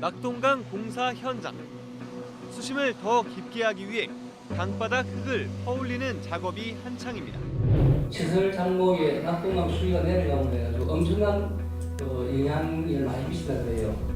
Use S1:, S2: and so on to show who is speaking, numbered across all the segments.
S1: 낙동강 공사 현장. 수심을 더 깊게 하기 위해 강바닥 흙을 퍼올리는 작업이 한창입니다.
S2: 시설 장목에 낙동강 수위가 해가지고 엄청난 어, 영향을 많이 미친다 그래요.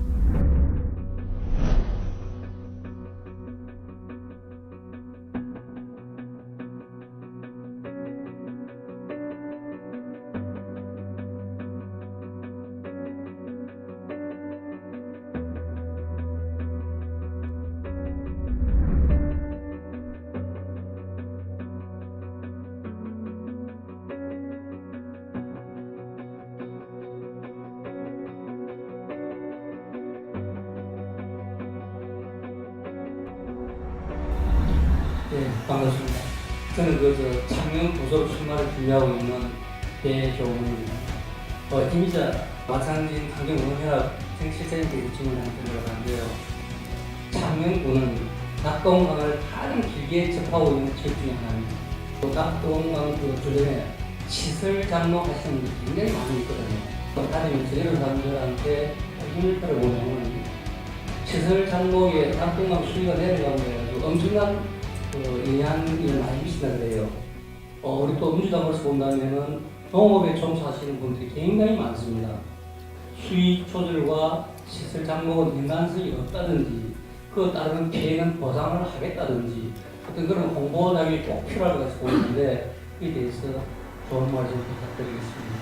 S2: 네, 반갑습니다. 저는 그 저 창녕 도서 출마를 준비하고 있는 배종훈입니다. 어, 이미자 마찬가지 환경응원회합 생실생에 질문을 한번 들어가는데요. 창녕군은 낙동강을 가장 길게 접하고 있는 지역 중에 하나입니다. 또 낙동강 그 주변에 시설 장로 하시는 분들이 굉장히 많이 있거든요. 다니면 제대로 사람들한테 힘을 끌어보면 시설 장목에 낙동강 수위가 해가지고 엄청난 그 영향을 많이 미친다 그래요. 어, 우리 또 음주담으로서 본다면은 농업에 종사하시는 분들이 굉장히 많습니다. 수위 조절과 시설 장목은 인간성이 없다든지 그 따르는 피해는 보상을 하겠다든지 어떤 그런 홍보 작업이 꼭 필요할 것 보이는데 이에 대해서 좋은 말씀 부탁드리겠습니다.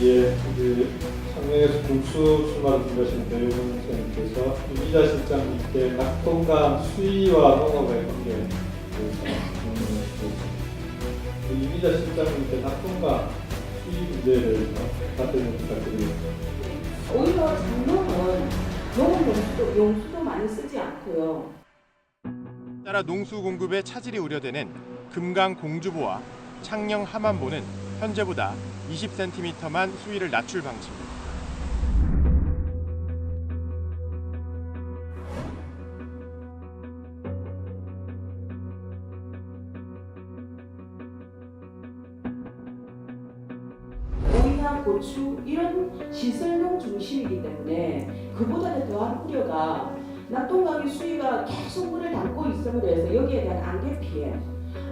S3: 예, 이제 창녕에서 군수 출마를 준비하신 배우훈 선생님께서 이기자 실장님께 낙동강 수위와 농업의 관계 그 이기자 실장님께 수위 문제에 대해서 답변을 부탁드리겠습니다.
S4: 오히려 장롱은 농업 용수도, 용수도 많이 쓰지 않고요.
S5: 따라 농수 공급에 차질이 우려되는 금강 공주보와 창녕 하만보는 현재보다 20cm만 수위를 낮출 방침입니다.
S4: 오이나 고추 이런 시설용 중심이기 때문에 그보다는 더한 우려가 낙동강의 수위가 계속 물을 담고 있음으로 해서 여기에 대한 안개 피해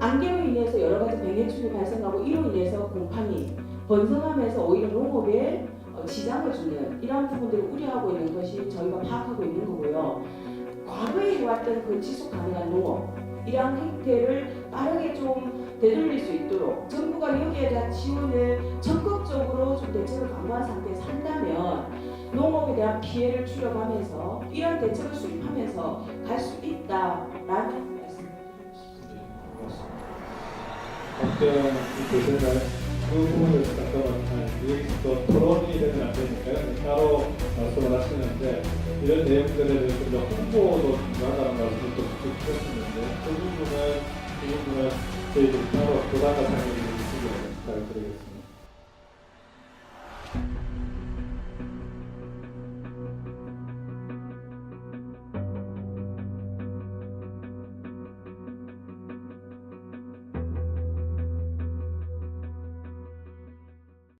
S4: 안개로 인해서 여러 가지 병해충이 발생하고 이로 인해서 곰팡이 번성하면서 오히려 농업에 어, 지장을 주는 이러한 부분들을 우려하고 있는 것이 저희가 파악하고 있는 거고요. 과거에 해왔던 그 지속 가능한 농업 이러한 행태를 빠르게 좀 되돌릴 수 있도록 정부가 여기에 대한 지원을 적극적으로 좀 대책을 강화한 상태에서 한다면 농업에 대한 피해를 줄여가면서 이러한 대책을 수립하면서 갈 수 있다라는 싶습니다.
S3: 답변이 되시나요? 그 부분을 잠깐만 또 토론이 되면 안 되니까요. 따로 말씀을 하시는데 이런 내용들에 대해서 홍보도 중요하다는 말씀을 또 드렸었는데 그 부분은 그 부분은 저희들